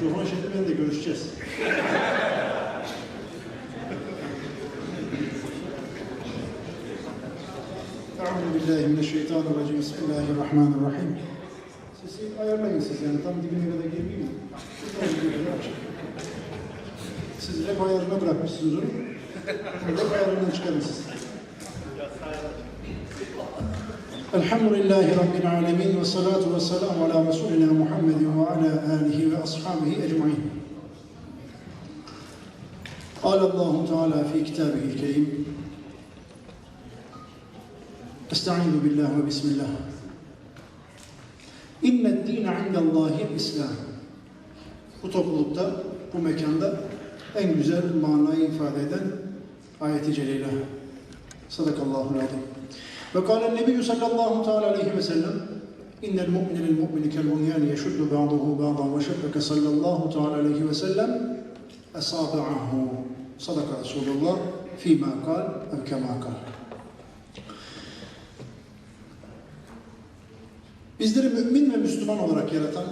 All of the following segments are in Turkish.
Cohan şimdi ben de görüşeceğiz. Euzu billahi mineşşeytanirracim. Bismillahirrahmanirrahim. Sesi ayarlayın siz yani tam dibine kadar girmeyeyim. Açın. Siz rap ayarına bırakmışsınız onu. Rap ayarından çıkarın. Elhamdülillahi Rabbil alemin ve salatu ve selamu ala Resulina Muhammedin ve ala alihi ve ashabihi ecmain. قال الله تعالى في كتابه الكريم استعيذ بالله وبسم الله إن الدين عند الله الإسلام Bu toplulukta, bu mekanda en güzel manayı ifade eden ayeti celile. Sadakallahu azim. Ve kâle nebiyyü sallallahu teala aleyhi ve sellem İnnel mu'mine lil mu'mini kel bunyani yeşuddu ba'duhu ba'dan ve şebbeke sallallahu teala aleyhi ve sellem esabi'ahu. Sadaka Resulullah fîmâ kal ev kemâ kal. Bizleri mümin ve Müslüman olarak yaratan,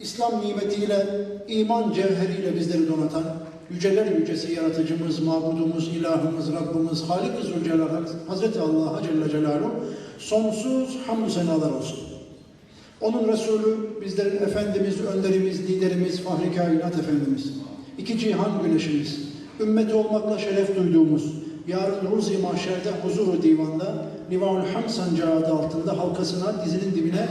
İslam nimetiyle, iman cevheriyle bizleri donatan, yüceler yücesi yaratıcımız, mabudumuz, ilahımız, Rabbimiz, Halik-i Zülcelal, Hazreti Allah Celle Celaluhu sonsuz hamdü senalar olsun. Onun Resulü, bizlerin Efendimiz, önderimiz, liderimiz, fahri kainat Efendimiz, iki cihan güneşimiz, ümmeti olmakla şeref duyduğumuz, yarın ruzi mahşerde huzuru divanda, Livaul Ham sancağı adı altında halkasına, dizinin dibine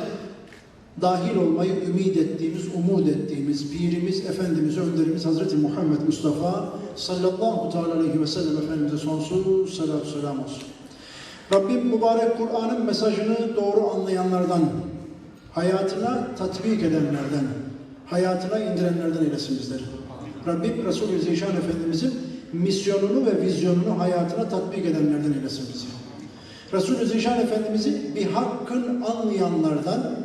dahil olmayı ümit ettiğimiz, umut ettiğimiz pirimiz, Efendimiz, önderimiz Hazreti Muhammed Mustafa sallallahu aleyhi ve sellem Efendimiz'e sonsuz salatu selam olsun. Rabbim mübarek Kur'an'ın mesajını doğru anlayanlardan, hayatına tatbik edenlerden, hayatına indirenlerden eylesin bizleri. Rabbim Resulü Zişan Efendimiz'in misyonunu ve vizyonunu hayatına tatbik edenlerden eylesin bizi. Resulü Zişan Efendimiz'i bir hakkın anlayanlardan,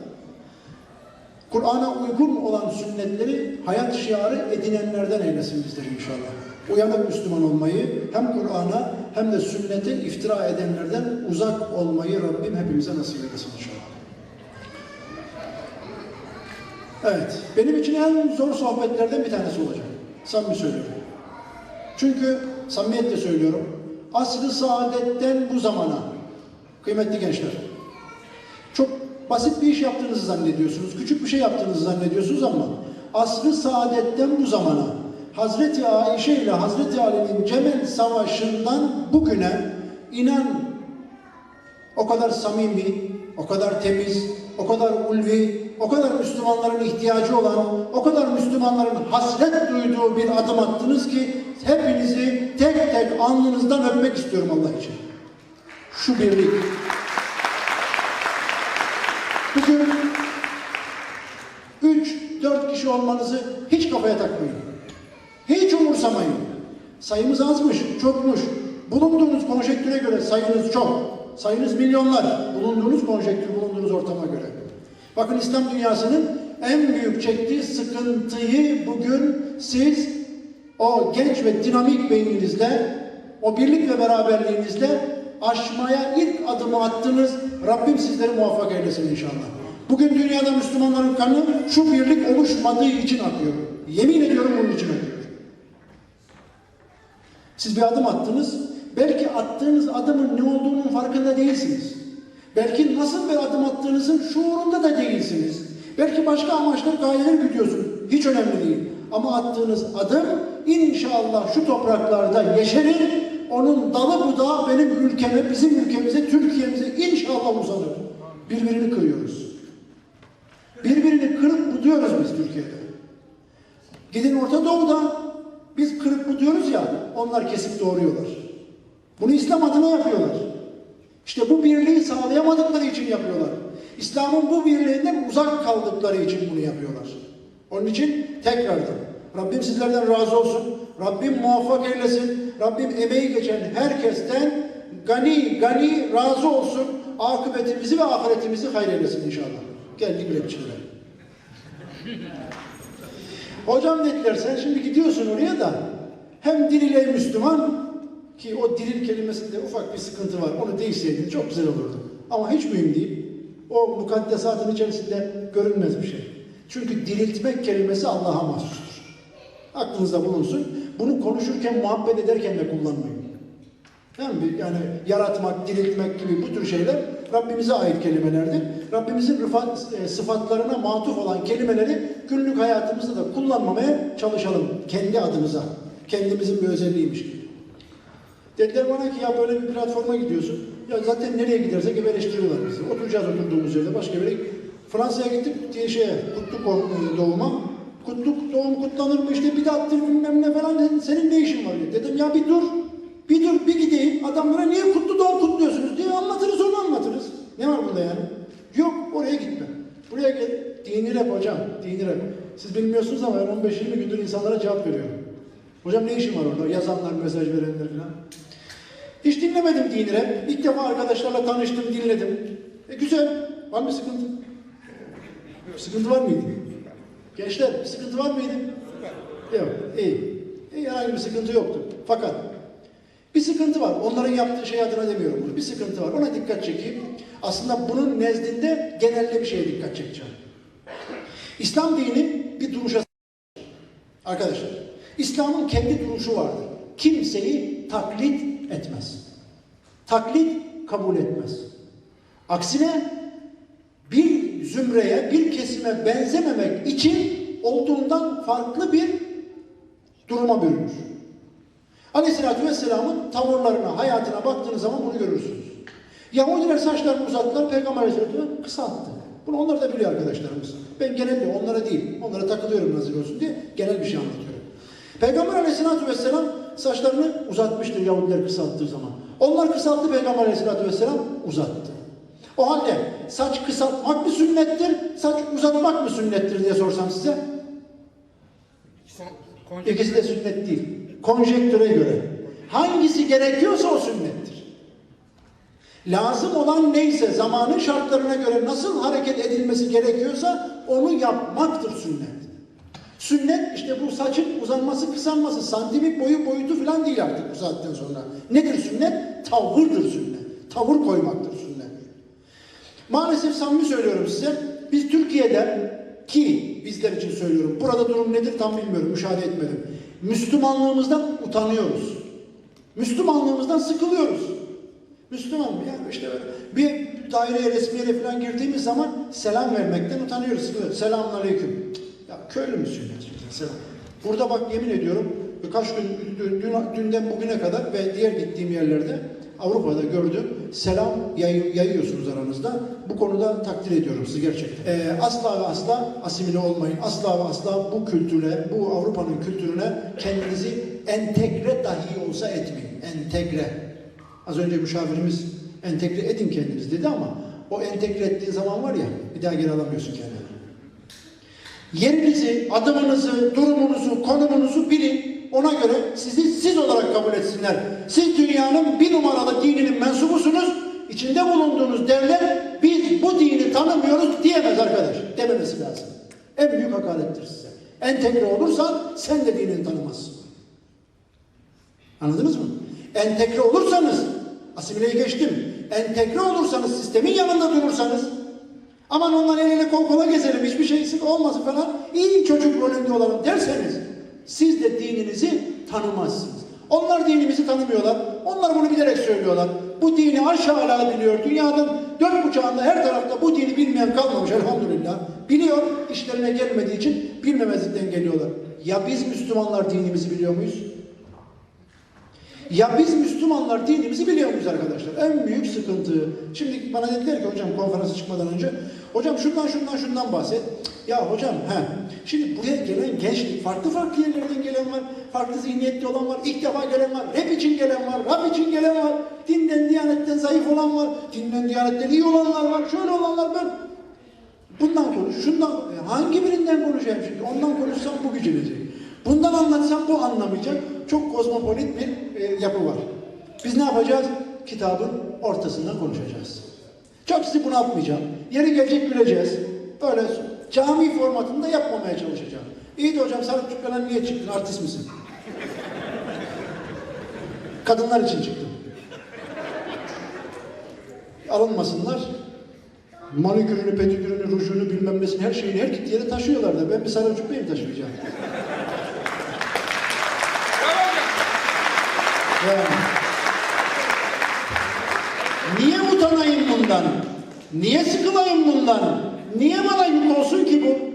Kur'an'a uygun olan sünnetleri hayat şiarı edinenlerden eylesin bizleri inşallah. Uyanık Müslüman olmayı hem Kur'an'a hem de sünnete iftira edenlerden uzak olmayı Rabbim hepimize nasip eylesin inşallah. Evet, benim için en zor sohbetlerden bir tanesi olacak. Samimi söylüyorum. Çünkü samimiyetle söylüyorum. Asr-ı saadetten bu zamana, kıymetli gençler, basit bir iş yaptığınızı zannediyorsunuz, küçük bir şey yaptığınızı zannediyorsunuz ama asr-ı saadetten bu zamana, Hazreti Ayşe ile Hazreti Ali'nin Cemel Savaşı'ndan bugüne inan o kadar samimi, o kadar temiz, o kadar ulvi, o kadar Müslümanların ihtiyacı olan, o kadar Müslümanların hasret duyduğu bir adım attınız ki hepinizi tek tek alnınızdan öpmek istiyorum Allah için. Şu birlik. Bugün üç, dört kişi olmanızı hiç kafaya takmayın. Hiç umursamayın. Sayımız azmış, çokmuş. Bulunduğunuz konjektüre göre sayınız çok. Sayınız milyonlar. Bulunduğunuz konjektür, bulunduğunuz ortama göre. Bakın İslam dünyasının en büyük çektiği sıkıntıyı bugün siz o genç ve dinamik beyninizle, o birlik ve beraberliğinizle aşmaya ilk adımı attınız. Rabbim sizleri muvaffak eylesin inşallah. Bugün dünyada Müslümanların kanı şu birlik oluşmadığı için akıyor. Yemin ediyorum bunun için akıyor. Siz bir adım attınız. Belki attığınız adımın ne olduğunun farkında değilsiniz. Belki nasıl bir adım attığınızın şuurunda da değilsiniz. Belki başka amaçlar, gayeler güdüyorsunuz. Hiç önemli değil. Ama attığınız adım inşallah şu topraklarda yeşerir. Onun dalı budağı benim ülkeme, bizim ülkemize, Türkiye'mize inşallah uzanır. Birbirini kırıyoruz. Birbirini kırıp buduyoruz biz Türkiye'de. Gidin Orta Doğu'da biz kırıp buduyoruz ya, onlar kesip doğruyorlar. Bunu İslam adına yapıyorlar. İşte bu birliği sağlayamadıkları için yapıyorlar. İslam'ın bu birliğinden uzak kaldıkları için bunu yapıyorlar. Onun için tekrardan Rabbim sizlerden razı olsun. Rabbim muvaffak eylesin. Rabbim emeği geçen herkesten gani gani razı olsun. Akıbetimizi ve ahiretimizi hayır eylesin inşallah. Geldik rapçilere. Hocam dediler sen şimdi gidiyorsun oraya da hem diliyle Müslüman ki o diril kelimesinde ufak bir sıkıntı var. Onu değişseydin çok güzel olurdu. Ama hiç mühim değil. O mukaddesatın içerisinde görünmez bir şey. Çünkü diriltmek kelimesi Allah'a mahsustur. Aklınızda bulunsun. Bunu konuşurken, muhabbet ederken de kullanmayın. Değil? Yani yaratmak, diriltmek gibi bu tür şeyler Rabbimize ait kelimelerdir. Rabbimizin rıfat, e, sıfatlarına matuf olan kelimeleri günlük hayatımızda da kullanmamaya çalışalım. Kendi adımıza. Kendimizin bir özelliğiymiş gibi. Dediler bana ki ya böyle bir platforma gidiyorsun. Ya zaten nereye gidersek hep eleştiriyorlar bizi. Oturacağız oturduğumuz yerde başka bir. Fransa'ya gittik diye şeye, kutluk o- doğuma. Kutluk doğum kutlanır mı işte bidattır bilmem ne falan. Senin ne işin var diye. Dedim ya bir dur. Bir dur bir gideyim. Adamlara niye kutlu doğum kutluyorsunuz diye anlatırız onu anlatırız. Ne var bunda yani? Yok oraya gitme. Buraya gel. Dini rap hocam. Dini rap. Siz bilmiyorsunuz ama ben 15-20 gündür insanlara cevap veriyorum. Hocam ne işin var orada? Yazanlar, mesaj verenler falan. Hiç dinlemedim dini rap. İlk defa arkadaşlarla tanıştım, dinledim. E güzel. Var mı sıkıntı? Sıkıntı var mıydı? Gençler sıkıntı var mıydı? Yok. İyi. İyi herhangi bir sıkıntı yoktu. Fakat bir sıkıntı var. Onların yaptığı şey adına demiyorum bunu. Bir sıkıntı var. Ona dikkat çekeyim. Aslında bunun nezdinde genelde bir şeye dikkat çekeceğim. İslam dini bir duruşa Arkadaşlar, İslam'ın kendi duruşu vardır. Kimseyi taklit etmez. Taklit kabul etmez. Aksine zümreye, bir kesime benzememek için olduğundan farklı bir duruma bürünür. Aleyhisselatü Vesselam'ın tavırlarına, hayatına baktığınız zaman bunu görürsünüz. Yahudiler saçlarını uzattılar, Peygamber Aleyhisselatü kısalttı. Bunu onlar da biliyor arkadaşlarımız. Ben genelde onlara değil, onlara takılıyorum nazır olsun diye genel bir şey anlatıyorum. Peygamber Aleyhisselatü Vesselam saçlarını uzatmıştır Yahudiler kısalttığı zaman. Onlar kısalttı, Peygamber Aleyhisselatü Vesselam uzattı. O halde saç kısaltmak mı sünnettir, saç uzatmak mı sünnettir diye sorsam size, İkisi de sünnet değil. Konjektüre göre. Hangisi gerekiyorsa o sünnettir. Lazım olan neyse, zamanın şartlarına göre nasıl hareket edilmesi gerekiyorsa onu yapmaktır sünnet. Sünnet işte bu saçın uzanması, kısalması, santimik boyu boyutu falan değil artık bu saatten sonra. Nedir sünnet? Tavırdır sünnet. Tavır koymaktır sünnet. Maalesef samimi söylüyorum size. Biz Türkiye'de ki bizler için söylüyorum. Burada durum nedir tam bilmiyorum. Müşahede etmedim. Müslümanlığımızdan utanıyoruz. Müslümanlığımızdan sıkılıyoruz. Müslüman mı? Yani işte bir daireye resmiyere falan girdiğimiz zaman selam vermekten utanıyoruz. Sıkılıyoruz. Selamun aleyküm. Ya köylü müsün? Selam. Burada bak yemin ediyorum birkaç gün dün, dün- dünden bugüne kadar ve diğer gittiğim yerlerde Avrupa'da gördüm. Selam yay- yayıyorsunuz aranızda. Bu konuda takdir ediyorum sizi gerçekten. Ee, asla ve asla asimile olmayın. Asla ve asla bu kültüre, bu Avrupa'nın kültürüne kendinizi entegre dahi olsa etmeyin. Entegre. Az önce müşavirimiz entegre edin kendinizi dedi ama o entegre ettiğin zaman var ya bir daha geri alamıyorsun kendini. Yerinizi, adımınızı, durumunuzu, konumunuzu bilin. Ona göre sizi siz olarak kabul etsinler. Siz dünyanın bir numaralı dininin mensubusunuz. İçinde bulunduğunuz devlet biz bu dini tanımıyoruz diyemez arkadaş. Dememesi lazım. En büyük hakarettir size. Entegre olursan sen de dinini tanımazsın. Anladınız mı? Entegre olursanız, asimileyi geçtim. Entegre olursanız, sistemin yanında durursanız, aman ondan el ele kol kola gezelim, hiçbir şey eksik olmasın falan, iyi çocuk rolünde olalım derseniz, siz de dininizi tanımazsınız. Onlar dinimizi tanımıyorlar. Onlar bunu bilerek söylüyorlar. Bu dini aşağıla biliyor. Dünyanın dört bucağında her tarafta bu dini bilmeyen kalmamış elhamdülillah. Biliyor, işlerine gelmediği için bilmemezlikten geliyorlar. Ya biz Müslümanlar dinimizi biliyor muyuz? Ya biz Müslümanlar dinimizi biliyor muyuz arkadaşlar? En büyük sıkıntı. Şimdi bana dediler ki hocam konferansa çıkmadan önce hocam şundan şundan şundan bahset. Ya hocam he. Şimdi buraya gelen gençlik farklı farklı yerlerden gelen var. Farklı zihniyetli olan var. ilk defa gelen var. Rap için gelen var. Rap için gelen var. Dinden diyanetten zayıf olan var. Dinden diyanetten iyi olanlar var. Şöyle olanlar ben. Bundan konuş, şundan, e, hangi birinden konuşayım şimdi? Ondan konuşsam bu gücenecek. Bundan anlatsam bu anlamayacak. Çok kozmopolit bir e, yapı var. Biz ne yapacağız? Kitabın ortasından konuşacağız. Çok sizi bunaltmayacağım. Yeri gelecek güleceğiz. Böyle cami formatında yapmamaya çalışacağım. İyi de hocam sarık cübbelen niye çıktın? Artist misin? Kadınlar için çıktım. Alınmasınlar. Manikürünü, pedikürünü, rujunu, bilmem nesini, her şeyini her gittiği yere taşıyorlar da ben bir sarı cübbeyi taşıyacağım? Yani. Niye utanayım bundan? Niye sıkılayım bundan? Niye bana yük olsun ki bu?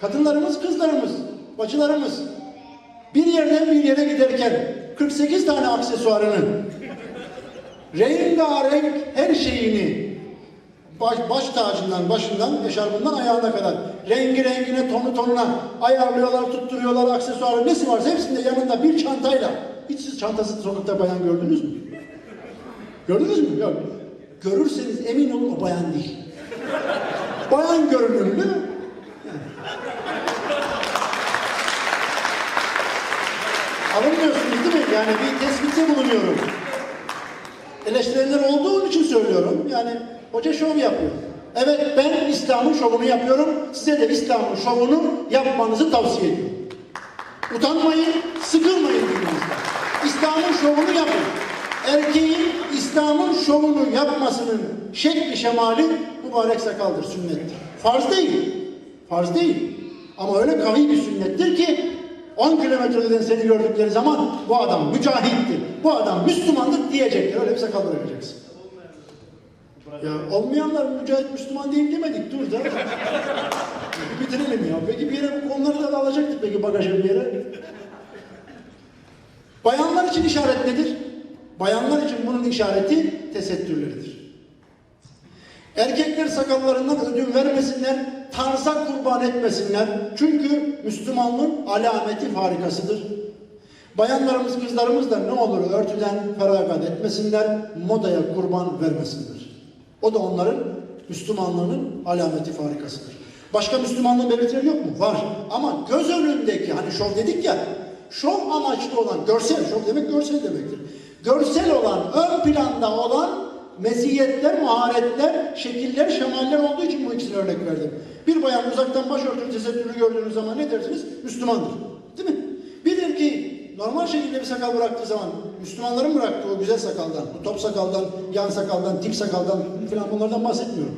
Kadınlarımız, kızlarımız, bacılarımız bir yerden bir yere giderken 48 tane aksesuarını rengarenk her şeyini baş, baş tacından, başından, eşarbından ayağına kadar rengi rengine, tonu tonuna ayarlıyorlar, tutturuyorlar, aksesuarı nesi varsa hepsinde yanında bir çantayla. Hiç siz çantasız sokakta bayan gördünüz mü? Gördünüz mü? Yok. Görürseniz emin olun o bayan değil. Bayan görünümlü. Alınmıyorsunuz değil mi? Yani bir tespitte bulunuyorum. Eleştirenler olduğum için söylüyorum. Yani hoca şov yapıyor. Evet ben İslam'ın şovunu yapıyorum. Size de İslam'ın şovunu yapmanızı tavsiye ediyorum. Utanmayın, sıkılmayın. İslam'ın şovunu yapın. İslam'ın şovunu yapmasının şekli şemali mübarek sakaldır, sünnettir. Farz değil. Farz değil. Ama öyle kavi bir sünnettir ki 10 kilometreden seni gördükleri zaman bu adam mücahittir, bu adam Müslümandır diyecekler. Öyle bir sakal bırakacaksın. Ya olmayanlar mücahit Müslüman değil demedik dur da. Bitirelim ya. Peki bir yere bu konuları da alacaktık peki bagaja bir yere. Bayanlar için işaret nedir? Bayanlar için bunun işareti tesettürleridir. Erkekler sakallarından ödün vermesinler, tarza kurban etmesinler. Çünkü Müslümanlığın alameti farikasıdır. Bayanlarımız, kızlarımız da ne olur örtüden feragat etmesinler, modaya kurban vermesinler. O da onların Müslümanlığının alameti farikasıdır. Başka Müslümanlığın belirtileri yok mu? Var. Ama göz önündeki, hani şov dedik ya, şov amaçlı olan, görsel, şov demek görsel demektir. Görsel olan, ön planda olan meziyetler, maharetler, şekiller, şemaller olduğu için bu ikisini örnek verdim. Bir bayan uzaktan başörtülü tesettürlü gördüğünüz zaman ne dersiniz? Müslümandır. Değil mi? Bir erkeği normal şekilde bir sakal bıraktığı zaman Müslümanların bıraktığı o güzel sakaldan, bu top sakaldan, yan sakaldan, tip sakaldan falan bunlardan bahsetmiyorum.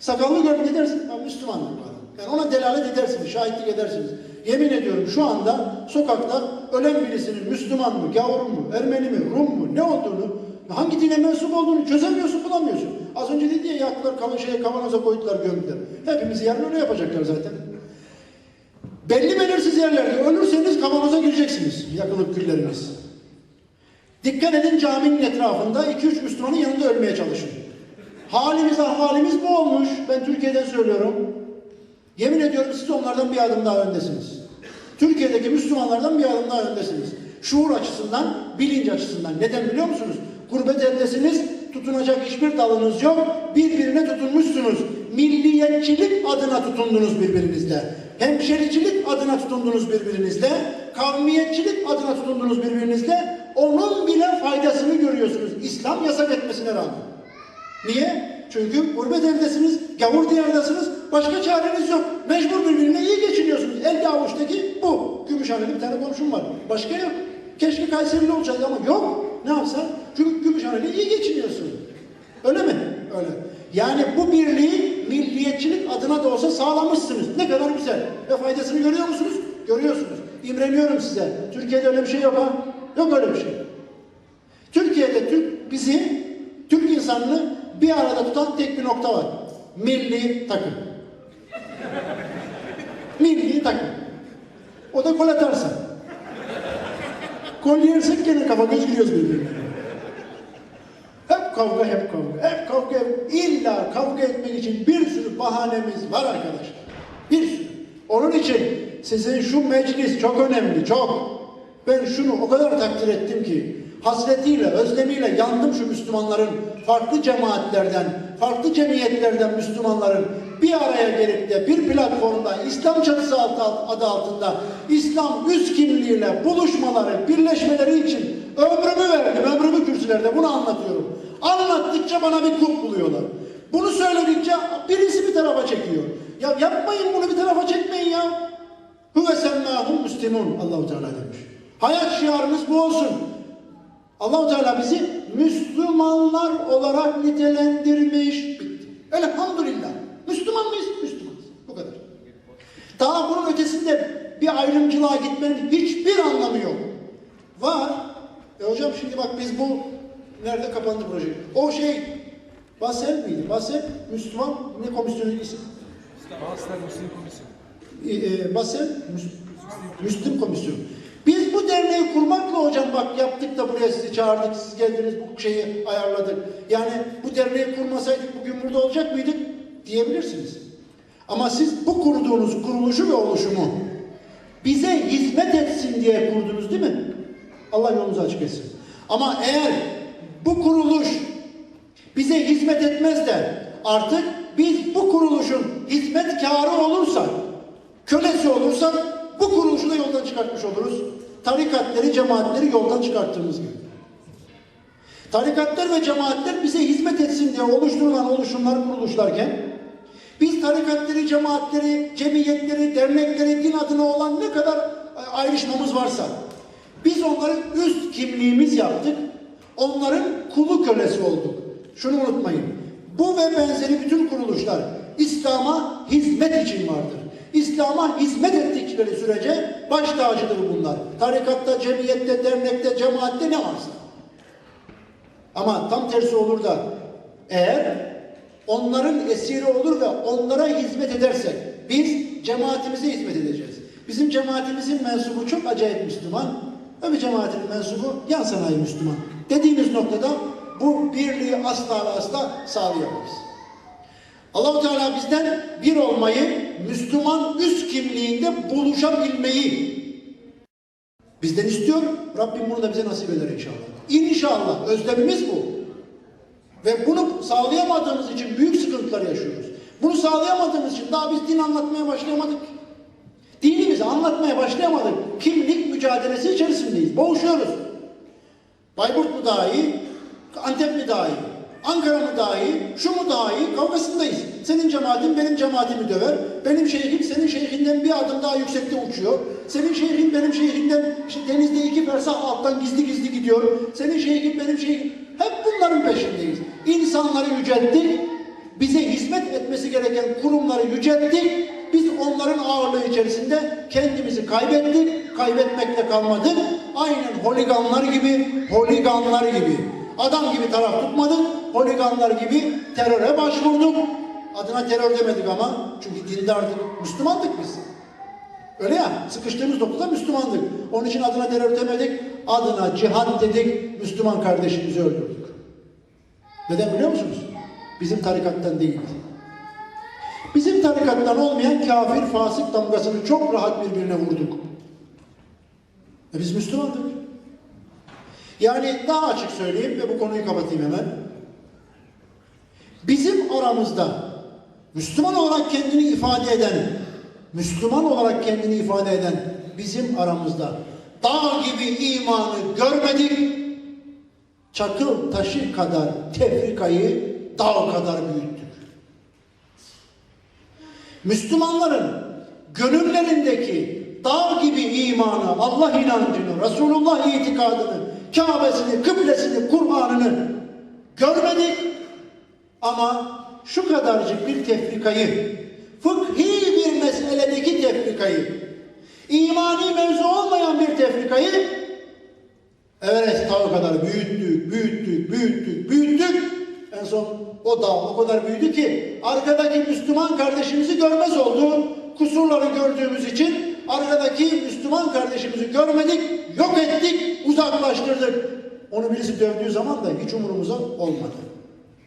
Sakallı gördük ne dersin? Ha, Müslüman bu adam. Yani ona delalet edersiniz, şahitlik edersiniz. Yemin ediyorum şu anda sokakta ölen birisinin Müslüman mı, gavur mu, Ermeni mi, Rum mu, ne olduğunu, hangi dine mensup olduğunu çözemiyorsun, bulamıyorsun. Az önce dedi ya yaktılar, kavan şeye, kavanoza koydular, gömdüler. Hepimizi yarın öyle yapacaklar zaten. Belli belirsiz yerlerde ölürseniz kavanoza gireceksiniz, yakılıp külleriniz. Dikkat edin caminin etrafında 2-3 Müslümanın yanında ölmeye çalışın. Halimiz ahvalimiz bu olmuş. Ben Türkiye'den söylüyorum. Yemin ediyorum siz onlardan bir adım daha öndesiniz. Türkiye'deki Müslümanlardan bir adım daha öndesiniz. Şuur açısından, bilinç açısından. Neden biliyor musunuz? Gurbet eldesiniz, tutunacak hiçbir dalınız yok. Birbirine tutunmuşsunuz. Milliyetçilik adına tutundunuz birbirinizle. Hemşericilik adına tutundunuz birbirinizle. Kavmiyetçilik adına tutundunuz birbirinizle. Onun bile faydasını görüyorsunuz. İslam yasak etmesine rağmen. Niye? Çünkü gurbet evdesiniz, gavur diyardasınız, başka çareniz yok. Mecbur birbirine iyi geçiniyorsunuz. Elde avuçtaki bu. Gümüşhaneli bir tane komşum var. Başka yok. Keşke Kayserili olsaydı ama yok. Ne yapsan? Çünkü Gümüşhaneli iyi geçiniyorsun. Öyle mi? Öyle. Yani bu birliği milliyetçilik adına da olsa sağlamışsınız. Ne kadar güzel. Ve faydasını görüyor musunuz? Görüyorsunuz. İmreniyorum size. Türkiye'de öyle bir şey yok ha. Yok öyle bir şey. Türkiye'de Türk bizi, Türk insanını bir arada tutan tek bir nokta var. Milli takım. Milli takım. O da gol atarsa. Gol yersek gene kafa göz giriyoruz birbirine. Hep kavga, hep kavga, hep kavga. Hep. İlla kavga etmek için bir sürü bahanemiz var arkadaşlar. Bir sürü. Onun için sizin şu meclis çok önemli, çok. Ben şunu o kadar takdir ettim ki hasretiyle, özlemiyle yandım şu Müslümanların farklı cemaatlerden, farklı cemiyetlerden Müslümanların bir araya gelip de bir platformda İslam çatısı adı altında İslam üst kimliğiyle buluşmaları, birleşmeleri için ömrümü verdim, ömrümü kürsülerde bunu anlatıyorum. Anlattıkça bana bir kulp buluyorlar. Bunu söyledikçe birisi bir tarafa çekiyor. Ya yapmayın bunu bir tarafa çekmeyin ya. Huve semmâhum müslimun Allahu Teala demiş. Hayat şiarımız bu olsun. Allahu Teala bizi Müslümanlar olarak nitelendirmiş. Bitti. Elhamdülillah. Müslüman mıyız? Müslümanız. Bu kadar. Daha bunun ötesinde bir ayrımcılığa gitmenin hiçbir anlamı yok. Var. E hocam şimdi bak biz bu nerede kapandı proje? O şey Basel miydi? Basel Müslüman ne komisyonu isim? Bağızlar Müslim Komisyonu. E, Basel Müs- Müslim Komisyonu. Biz bu derneği kurmakla hocam bak yaptık da buraya sizi çağırdık, siz geldiniz bu şeyi ayarladık. Yani bu derneği kurmasaydık bugün burada olacak mıydık diyebilirsiniz. Ama siz bu kurduğunuz kuruluşu ve oluşumu bize hizmet etsin diye kurdunuz değil mi? Allah yolunuzu açık etsin. Ama eğer bu kuruluş bize hizmet etmez de artık biz bu kuruluşun hizmetkarı olursak, kölesi olursak bu kuruluşu da yoldan çıkartmış oluruz. Tarikatları, cemaatleri yoldan çıkarttığımız gibi. Tarikatlar ve cemaatler bize hizmet etsin diye oluşturulan oluşumlar, kuruluşlarken biz tarikatları, cemaatleri, cemiyetleri, dernekleri, din adına olan ne kadar e, ayrışmamız varsa biz onların üst kimliğimiz yaptık. Onların kulu kölesi olduk. Şunu unutmayın. Bu ve benzeri bütün kuruluşlar İslam'a hizmet için vardır. İslam'a hizmet ettikleri sürece baş tacıdır bunlar. Tarikatta, cemiyette, dernekte, cemaatte ne varsa. Ama tam tersi olur da eğer onların esiri olur ve onlara hizmet edersek biz cemaatimize hizmet edeceğiz. Bizim cemaatimizin mensubu çok acayip Müslüman. Öbür cemaatinin mensubu yan sanayi Müslüman. Dediğimiz noktada bu birliği asla ve asla sağlayamayız. Allahu Teala bizden bir olmayı, Müslüman üst kimliğinde buluşabilmeyi bizden istiyor. Rabbim bunu da bize nasip eder inşallah. İnşallah. Özlemimiz bu. Ve bunu sağlayamadığımız için büyük sıkıntılar yaşıyoruz. Bunu sağlayamadığımız için daha biz din anlatmaya başlayamadık. Dinimizi anlatmaya başlayamadık. Kimlik mücadelesi içerisindeyiz. Boğuşuyoruz. Bayburt mu daha iyi? Antep mi daha iyi? Ankara mı daha iyi? Şu mu daha iyi? Kavgasındayız. Senin cemaatin benim cemaatimi döver. Benim şeyhim senin şeyhinden bir adım daha yüksekte uçuyor. Senin şeyhin benim şeyhinden işte denizde iki fersah alttan gizli gizli gidiyor. Senin şeyhin benim şeyhim. Hep bunların peşindeyiz. İnsanları yücelttik. Bize hizmet etmesi gereken kurumları yücelttik. Biz onların ağırlığı içerisinde kendimizi kaybettik. Kaybetmekle kalmadık. Aynen holiganlar gibi, holiganlar gibi. Adam gibi taraf tutmadık. Holiganlar gibi teröre başvurduk. Adına terör demedik ama. Çünkü dindardık, Müslümandık biz. Öyle ya, sıkıştığımız noktada Müslümandık. Onun için adına terör demedik, adına cihat dedik, Müslüman kardeşimizi öldürdük. Neden biliyor musunuz? Bizim tarikattan değildi. Bizim tarikattan olmayan kafir, fasık damgasını çok rahat birbirine vurduk. E biz Müslümandık. Yani daha açık söyleyeyim ve bu konuyu kapatayım hemen. Bizim aramızda Müslüman olarak kendini ifade eden, Müslüman olarak kendini ifade eden bizim aramızda dağ gibi imanı görmedik, çakıl taşı kadar tefrikayı dağ kadar büyüttük. Müslümanların gönüllerindeki dağ gibi imanı, Allah inancını, Resulullah itikadını, Kabe'sini, kıblesini, Kur'an'ını görmedik ama şu kadarcık bir tefrikayı, fıkhi bir meseledeki tefrikayı, imani mevzu olmayan bir tefrikayı Everest dağı kadar büyüttük, büyüttük, büyüttük, büyüttük. En son o dağ o kadar büyüdü ki arkadaki Müslüman kardeşimizi görmez oldu. Kusurları gördüğümüz için arkadaki Müslüman kardeşimizi görmedik, yok ettik, uzaklaştırdık. Onu birisi dövdüğü zaman da hiç umurumuza olmadı.